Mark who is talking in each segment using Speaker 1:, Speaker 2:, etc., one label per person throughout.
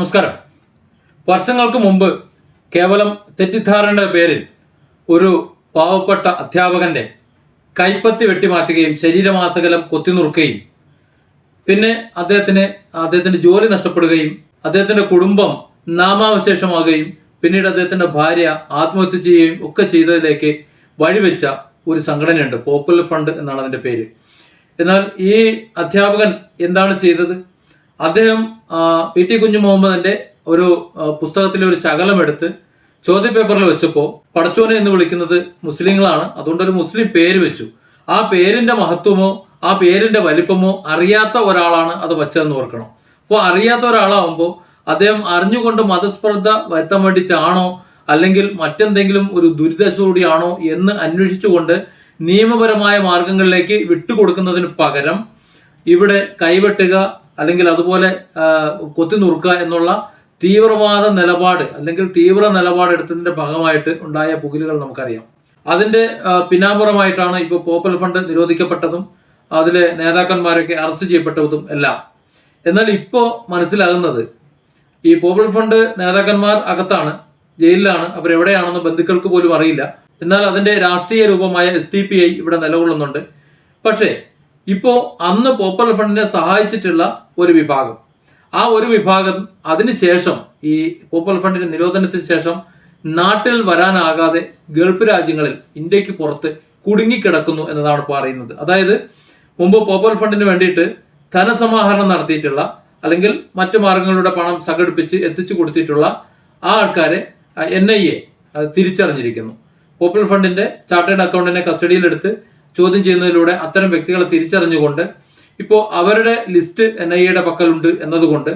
Speaker 1: നമസ്കാരം. വർഷങ്ങൾക്ക് മുമ്പ് കേവലം തെറ്റിദ്ധാരണയുടെ പേരിൽ ഒരു പാവപ്പെട്ട അധ്യാപകന്റെ കൈപ്പത്തി വെട്ടിമാറ്റുകയും ശരീരമാസകലം കൊത്തിനുറുക്കുകയും പിന്നെ അദ്ദേഹത്തിന് അദ്ദേഹത്തിന്റെ ജോലി നഷ്ടപ്പെടുകയും അദ്ദേഹത്തിന്റെ കുടുംബം നാമാവശേഷമാകുകയും പിന്നീട് അദ്ദേഹത്തിന്റെ ഭാര്യ ആത്മഹത്യ ചെയ്യുകയും ഒക്കെ ചെയ്തതിലേക്ക് വഴിവെച്ച ഒരു സംഘടനയുണ്ട്. പോപ്പുലർ ഫണ്ട് എന്നാണ് അതിന്റെ പേര്. എന്നാൽ ഈ അധ്യാപകൻ എന്താണ് ചെയ്തത്? അദ്ദേഹം പി ടി കുഞ്ഞു മുഹമ്മദിന്റെ ഒരു പുസ്തകത്തിലെ ഒരു ശകലം എടുത്ത് ചോദ്യപേപ്പറിൽ വെച്ചപ്പോൾ പടച്ചോനെ എന്ന് വിളിക്കുന്നത് മുസ്ലിങ്ങളാണ്. അതുകൊണ്ട് ഒരു മുസ്ലിം പേര് വെച്ചു. ആ പേരിന്റെ മഹത്വമോ ആ പേരിന്റെ വലിപ്പമോ അറിയാത്ത ഒരാളാണ് അത് വച്ചതെന്ന് ഓർക്കണം. അപ്പോൾ അറിയാത്ത ഒരാളാവുമ്പോൾ അദ്ദേഹം അറിഞ്ഞുകൊണ്ട് മതസ്പർദ്ധ വരുത്താൻ വേണ്ടിയിട്ടാണോ അല്ലെങ്കിൽ മറ്റെന്തെങ്കിലും ഒരു ദുരിതശോടിയാണോ എന്ന് അന്വേഷിച്ചുകൊണ്ട് നിയമപരമായ മാർഗങ്ങളിലേക്ക് വിട്ടുകൊടുക്കുന്നതിന് പകരം ഇവിടെ കൈവെട്ടുക അല്ലെങ്കിൽ അതുപോലെ കൊത്തി നുറുക്കുക എന്നുള്ള തീവ്രവാദ നിലപാട് അല്ലെങ്കിൽ തീവ്ര നിലപാട് എടുത്തതിന്റെ ഭാഗമായിട്ട് ഉണ്ടായ പുകിലുകൾ നമുക്കറിയാം. അതിന്റെ പിന്നാമ്പുറമായിട്ടാണ് ഇപ്പോൾ പോപ്പൽ ഫണ്ട് നിരോധിക്കപ്പെട്ടതും അതിലെ നേതാക്കന്മാരൊക്കെ അറസ്റ്റ് ചെയ്യപ്പെട്ടതും എല്ലാം. എന്നാൽ ഇപ്പോൾ മനസ്സിലാകുന്നത് ഈ പോപ്പൽ ഫണ്ട് നേതാക്കന്മാർ അകത്താണ് ജയിലിലാണ് അവരെവിടെയാണെന്ന് ബന്ധുക്കൾക്ക് പോലും അറിയില്ല. എന്നാൽ അതിന്റെ രാഷ്ട്രീയ രൂപമായ എസ് ഡി പി ഐ ഇവിടെ നിലകൊള്ളുന്നുണ്ട്. പക്ഷേ ഇപ്പോൾ അന്ന് പോപ്പുലർ ഫ്രണ്ടിനെ സഹായിച്ചിട്ടുള്ള ഒരു വിഭാഗം. ആ ഒരു വിഭാഗം അതിനുശേഷം ഈ പോപ്പുലർ ഫ്രണ്ടിന്റെ നിരോധനത്തിന് ശേഷം നാട്ടിൽ വരാനാകാതെ ഗൾഫ് രാജ്യങ്ങളിൽ ഇന്ത്യയ്ക്ക് പുറത്ത് കുടുങ്ങിക്കിടക്കുന്നു എന്നതാണ് ഇപ്പോൾ അറിയുന്നത്. അതായത് മുമ്പ് പോപ്പുലർ ഫണ്ടിന് വേണ്ടിയിട്ട് ധനസമാഹരണം നടത്തിയിട്ടുള്ള അല്ലെങ്കിൽ മറ്റു മാർഗങ്ങളിലൂടെ പണം സംഘടിപ്പിച്ച് എത്തിച്ചു കൊടുത്തിട്ടുള്ള ആ ആൾക്കാരെ എൻ ഐ എ തിരിച്ചറിഞ്ഞിരിക്കുന്നു. പോപ്പുലർ ഫണ്ടിന്റെ ചാർട്ടേഡ് അക്കൗണ്ടിനെ കസ്റ്റഡിയിലെടുത്ത് ചോദ്യം ചെയ്യുന്നതിലൂടെ അത്തരം വ്യക്തികളെ തിരിച്ചറിഞ്ഞുകൊണ്ട് ഇപ്പോൾ അവരുടെ ലിസ്റ്റ് എൻ ഐ എയുടെ പക്കലുണ്ട് എന്നതുകൊണ്ട്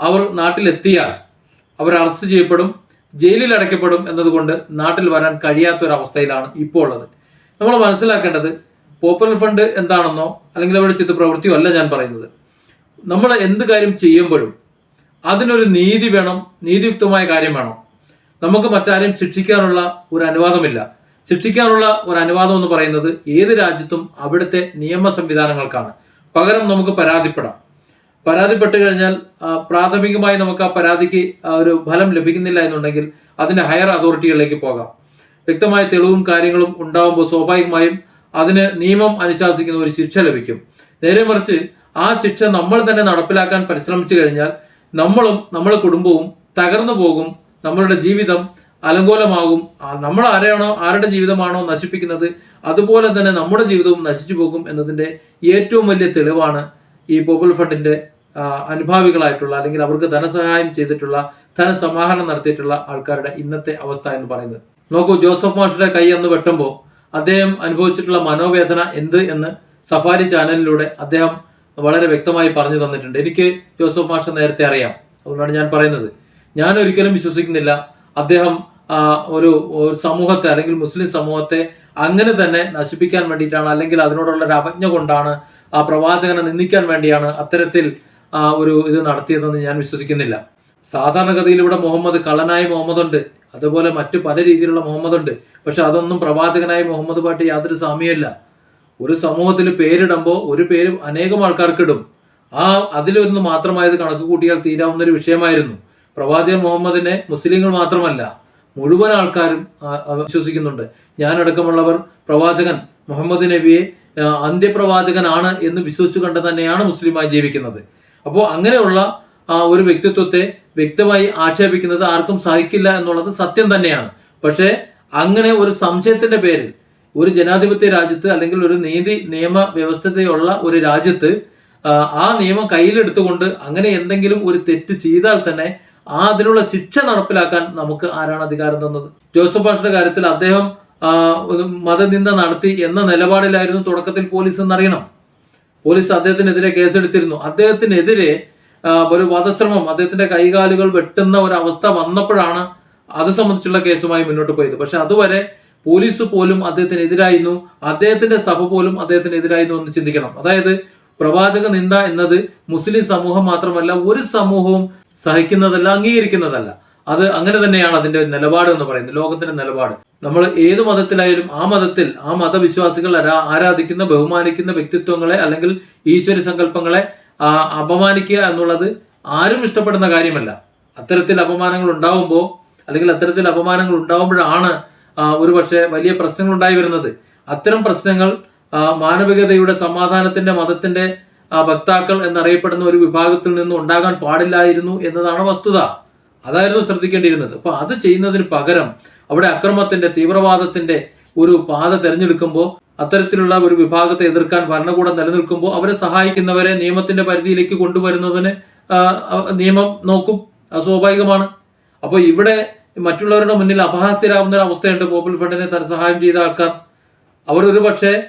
Speaker 1: അവർ നാട്ടിലെത്തിയാൽ അവർ അറസ്റ്റ് ചെയ്യപ്പെടും ജയിലിൽ അടയ്ക്കപ്പെടും എന്നതുകൊണ്ട് നാട്ടിൽ വരാൻ കഴിയാത്ത ഒരു അവസ്ഥയിലാണ് ഇപ്പോൾ ഉള്ളത്. നമ്മൾ മനസ്സിലാക്കേണ്ടത് പോപ്പുലർ ഫണ്ട് എന്താണെന്നോ അല്ലെങ്കിൽ അവരുടെ ചിത്ത പ്രവൃത്തിയോ അല്ല ഞാൻ പറയുന്നത്. നമ്മൾ എന്ത് കാര്യം ചെയ്യുമ്പോഴും അതിനൊരു നീതി വേണം നീതിയുക്തമായ കാര്യം വേണം. നമുക്ക് മറ്റാരെയും ശിക്ഷിക്കാനുള്ള ഒരു അനുവാദമില്ല. ശിക്ഷിക്കാനുള്ള ഒരു അനുവാദം എന്ന് പറയുന്നത് ഏത് രാജ്യത്തും അവിടുത്തെ നിയമ സംവിധാനങ്ങൾക്കാണ്. പകരം നമുക്ക് പരാതിപ്പെടാം. പരാതിപ്പെട്ടു കഴിഞ്ഞാൽ പ്രാഥമികമായി നമുക്ക് ആ പരാതിക്ക് ഒരു ഫലം ലഭിക്കുന്നില്ല എന്നുണ്ടെങ്കിൽ അതിന്റെ ഹയർ അതോറിറ്റികളിലേക്ക് പോകാം. വ്യക്തമായ തെളിവും കാര്യങ്ങളും ഉണ്ടാകുമ്പോൾ സ്വാഭാവികമായും അതിന് നിയമം അനുശാസിക്കുന്ന ഒരു ശിക്ഷ ലഭിക്കും. നേരെ മറിച്ച് ആ ശിക്ഷ നമ്മൾ തന്നെ നടപ്പിലാക്കാൻ പരിശ്രമിച്ചു കഴിഞ്ഞാൽ നമ്മളും നമ്മുടെ കുടുംബവും തകർന്നു പോകും. നമ്മളുടെ ജീവിതം അലങ്കോലമാകും. നമ്മൾ ആരെയാണോ ആരുടെ ജീവിതമാണോ നശിപ്പിക്കുന്നത് അതുപോലെ തന്നെ നമ്മുടെ ജീവിതവും നശിച്ചു പോകും എന്നതിന്റെ ഏറ്റവും വലിയ തെളിവാണ് ഈ പോപ്പുലർ ഫണ്ടിന്റെ ആ, അനുഭാവികളായിട്ടുള്ള അല്ലെങ്കിൽ അവർക്ക് ധനസഹായം ചെയ്തിട്ടുള്ള ധനസമാഹരണം നടത്തിയിട്ടുള്ള ആൾക്കാരുടെ ഇന്നത്തെ അവസ്ഥ എന്ന് പറയുന്നത്. നോക്കൂ ജോസഫ് മാഷിന്റെ കൈ അന്ന് വെട്ടുമ്പോൾ അദ്ദേഹം അനുഭവിച്ചിട്ടുള്ള മനോവേദന എന്ത് എന്ന് സഫാരി ചാനലിലൂടെ അദ്ദേഹം വളരെ വ്യക്തമായി പറഞ്ഞു തന്നിട്ടുണ്ട്. എനിക്ക് ജോസഫ് മാഷ നേരത്തെ അറിയാം. അതുകൊണ്ടാണ് ഞാൻ പറയുന്നത്. ഞാൻ ഒരിക്കലും വിശ്വസിക്കുന്നില്ല. അദ്ദേഹം ഒരു സമൂഹത്തെ അല്ലെങ്കിൽ മുസ്ലിം സമൂഹത്തെ അങ്ങനെ തന്നെ നശിപ്പിക്കാൻ വേണ്ടിയിട്ടാണ് അല്ലെങ്കിൽ അതിനോടുള്ള ഒരു അവജ്ഞ കൊണ്ടാണ് ആ പ്രവാചകനെ നിന്ദിക്കാൻ വേണ്ടിയാണ് അത്തരത്തിൽ ഒരു ഇത് നടത്തിയതെന്ന് ഞാൻ വിശ്വസിക്കുന്നില്ല. സാധാരണഗതിയിൽ ഇവിടെ മുഹമ്മദ് കള്ളനായ മുഹമ്മദ് ഉണ്ട് അതുപോലെ മറ്റു പല രീതിയിലുള്ള മുഹമ്മദ് ഉണ്ട് പക്ഷെ അതൊന്നും പ്രവാചകനായ മുഹമ്മദ് പാട്ട് യാതൊരു സാമ്യമല്ല. ഒരു സമൂഹത്തിൽ പേരിടുമ്പോൾ ഒരു പേര് അനേകം ആൾക്കാർക്കിടും. ആ അതിലൊന്ന് മാത്രമായത് കണക്ക് കൂട്ടിയാൽ തീരാവുന്ന ഒരു വിഷയമായിരുന്നു. പ്രവാചകൻ മുഹമ്മദിനെ മുസ്ലിങ്ങൾ മാത്രമല്ല. മുഴുവൻ ആൾക്കാരും വിശ്വസിക്കുന്നുണ്ട്. ഞാനടക്കമുള്ളവർ പ്രവാചകൻ മുഹമ്മദ് നബിയെ അന്ത്യപ്രവാചകനാണ് എന്ന് വിശ്വസിച്ചു കണ്ട് തന്നെയാണ് മുസ്ലിമായി ജീവിക്കുന്നത്. അപ്പോൾ അങ്ങനെയുള്ള ഒരു വ്യക്തിത്വത്തെ വ്യക്തമായി ആക്ഷേപിക്കുന്നത് ആർക്കും സഹിക്കില്ല എന്നുള്ളത് സത്യം തന്നെയാണ്. പക്ഷേ അങ്ങനെ ഒരു സംശയത്തിന്റെ പേരിൽ ഒരു ജനാധിപത്യ രാജ്യത്ത് അല്ലെങ്കിൽ ഒരു നീതി നിയമ വ്യവസ്ഥതയുള്ള ഒരു രാജ്യത്ത് ആ നിയമം കയ്യിലെടുത്തുകൊണ്ട് അങ്ങനെ എന്തെങ്കിലും ഒരു തെറ്റ് ചെയ്താൽ തന്നെ ആ അതിനുള്ള ശിക്ഷ നടപ്പിലാക്കാൻ നമുക്ക് ആരാണ് അധികാരം തന്നത്? ജോസഫ് ഭാഷയുടെ കാര്യത്തിൽ അദ്ദേഹം മതനിന്ദ നടത്തി എന്ന നിലപാടിലായിരുന്നു തുടക്കത്തിൽ പോലീസ് എന്നറിയണം. പോലീസ് അദ്ദേഹത്തിനെതിരെ കേസെടുത്തിരുന്നു. അദ്ദേഹത്തിനെതിരെ ഒരു വധശ്രമം അദ്ദേഹത്തിന്റെ കൈകാലുകൾ വെട്ടുന്ന ഒരു അവസ്ഥ വന്നപ്പോഴാണ് അത് സംബന്ധിച്ചുള്ള കേസുമായി മുന്നോട്ട് പോയത്. പക്ഷെ അതുവരെ പോലീസ് പോലും അദ്ദേഹത്തിനെതിരായിരുന്നു. അദ്ദേഹത്തിന്റെ സഭ പോലും അദ്ദേഹത്തിനെതിരായിരുന്നു എന്ന് ചിന്തിക്കണം. അതായത് പ്രവാചക നിന്ദ എന്നത് മുസ്ലിം സമൂഹം മാത്രമല്ല ഒരു സമൂഹവും സഹിക്കുന്നതല്ല അംഗീകരിക്കുന്നതല്ല. അത് അങ്ങനെ തന്നെയാണ് അതിന്റെ നിലപാട് എന്ന് പറയുന്നത് ലോകത്തിന്റെ നിലപാട്. നമ്മൾ ഏത് മതത്തിലായാലും ആ മതത്തിൽ ആ മതവിശ്വാസികൾ ആരാധിക്കുന്ന ബഹുമാനിക്കുന്ന വ്യക്തിത്വങ്ങളെ അല്ലെങ്കിൽ ഈശ്വര സങ്കല്പങ്ങളെ അപമാനിക്കുക എന്നുള്ളത് ആരും ഇഷ്ടപ്പെടുന്ന കാര്യമല്ല. അത്തരത്തിൽ അപമാനങ്ങൾ ഉണ്ടാവുമ്പോൾ അല്ലെങ്കിൽ അത്തരത്തിൽ അപമാനങ്ങൾ ഉണ്ടാവുമ്പോഴാണ് ആ, ഒരു പക്ഷേ വലിയ പ്രശ്നങ്ങൾ ഉണ്ടായി വരുന്നത്. അത്തരം പ്രശ്നങ്ങൾ മാനവികതയുടെ സമാധാനത്തിന്റെ മതത്തിന്റെ വക്താക്കൾ എന്നറിയപ്പെടുന്ന ഒരു വിഭാഗത്തിൽ നിന്നും ഉണ്ടാകാൻ പാടില്ലായിരുന്നു എന്നതാണ് വസ്തുത. അതായിരുന്നു ശ്രദ്ധിക്കേണ്ടിയിരുന്നത്. അപ്പൊ അത് ചെയ്യുന്നതിന് പകരം അവിടെ അക്രമത്തിന്റെ തീവ്രവാദത്തിന്റെ ഒരു പാത തിരഞ്ഞെടുക്കുമ്പോൾ അത്തരത്തിലുള്ള ഒരു വിഭാഗത്തെ എതിർക്കാൻ ഭരണകൂടം നിലനിൽക്കുമ്പോൾ അവരെ സഹായിക്കുന്നവരെ നിയമത്തിന്റെ പരിധിയിലേക്ക് കൊണ്ടുവരുന്നതിന് നിയമം നോക്കും. അത് സ്വാഭാവികമാണ് അപ്പോൾ ഇവിടെ മറ്റുള്ളവരുടെ മുന്നിൽ അപഹാസ്യരാകുന്ന ഒരു അവസ്ഥയുണ്ട്. പോപ്പുലർ ഫണ്ടിനെ ധനസഹായം ചെയ്ത ആൾക്കാർ. അവർ പക്ഷേ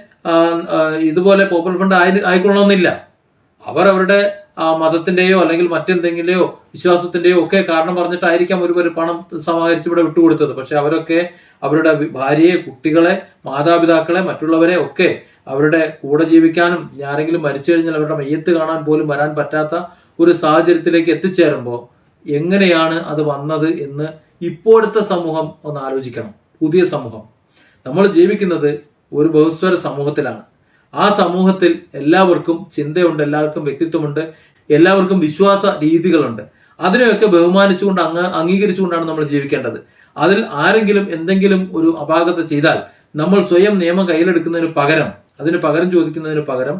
Speaker 1: ഇതുപോലെ പോപ്പുലർ ഫണ്ട് ആയി ആയിക്കൊള്ളണമെന്നില്ല. അവർ അവരുടെ മതത്തിന്റെയോ അല്ലെങ്കിൽ മറ്റെന്തെങ്കിലെയോ വിശ്വാസത്തിന്റെയോ ഒക്കെ കാരണം പറഞ്ഞിട്ടായിരിക്കാം ഒരു പണം സമാഹരിച്ച് ഇവിടെ വിട്ടുകൊടുത്തത്. പക്ഷെ അവരൊക്കെ അവരുടെ ഭാര്യയെ കുട്ടികളെ മാതാപിതാക്കളെ മറ്റുള്ളവരെ ഒക്കെ അവരുടെ കൂടെ ജീവിക്കാനും ആരെങ്കിലും മരിച്ചു കഴിഞ്ഞാൽ അവരുടെ മയ്യത്ത് കാണാൻ പോലും വരാൻ പറ്റാത്ത ഒരു സാഹചര്യത്തിലേക്ക് എത്തിച്ചേരുമ്പോൾ എങ്ങനെയാണ് അത് വന്നത് എന്ന് ഇപ്പോഴത്തെ സമൂഹം ഒന്ന് ആലോചിക്കണം. പുതിയ സമൂഹം. നമ്മൾ ജീവിക്കുന്നത് ഒരു ബഹുസ്വര സമൂഹത്തിലാണ്. ആ സമൂഹത്തിൽ എല്ലാവർക്കും ചിന്തയുണ്ട് എല്ലാവർക്കും വ്യക്തിത്വമുണ്ട് എല്ലാവർക്കും വിശ്വാസ രീതികളുണ്ട്. അതിനെയൊക്കെ ബഹുമാനിച്ചുകൊണ്ട് അങ്ങ് അംഗീകരിച്ചുകൊണ്ടാണ് നമ്മൾ ജീവിക്കേണ്ടത്. അതിൽ ആരെങ്കിലും എന്തെങ്കിലും ഒരു അപാകത ചെയ്താൽ നമ്മൾ സ്വയം നിയമം കയ്യിലെടുക്കുന്നതിന് പകരം അതിന് പകരം ചോദിക്കുന്നതിന് പകരം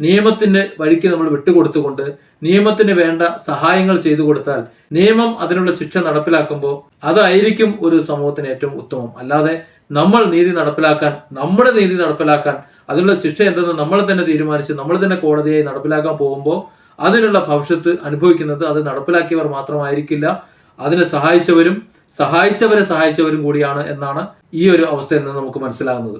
Speaker 1: നിയമത്തിന്റെ വഴിക്ക് നമ്മൾ വിട്ടുകൊടുത്തുകൊണ്ട് നിയമത്തിന് വേണ്ട സഹായങ്ങൾ ചെയ്തു കൊടുത്താൽ നിയമം അതിനുള്ള ശിക്ഷ നടപ്പിലാക്കുമ്പോൾ അതായിരിക്കും ഒരു സമൂഹത്തിന് ഏറ്റവും ഉത്തമം. അല്ലാതെ നമ്മൾ നീതി നടപ്പിലാക്കാൻ നമ്മുടെ നീതി നടപ്പിലാക്കാൻ അതിനുള്ള ശിക്ഷ എന്തെന്ന് നമ്മൾ തന്നെ തീരുമാനിച്ച് നമ്മൾ തന്നെ കോടതിയായി നടപ്പിലാക്കാൻ പോകുമ്പോൾ അതിനുള്ള ഭവിഷ്യത്ത് അനുഭവിക്കുന്നത് അത് നടപ്പിലാക്കിയവർ മാത്രമായിരിക്കില്ല. അതിനെ സഹായിച്ചവരും സഹായിച്ചവരെ സഹായിച്ചവരും കൂടിയാണ് എന്നാണ് ഈ ഒരു അവസ്ഥയിൽ നിന്ന് നമുക്ക് മനസ്സിലാകുന്നത്.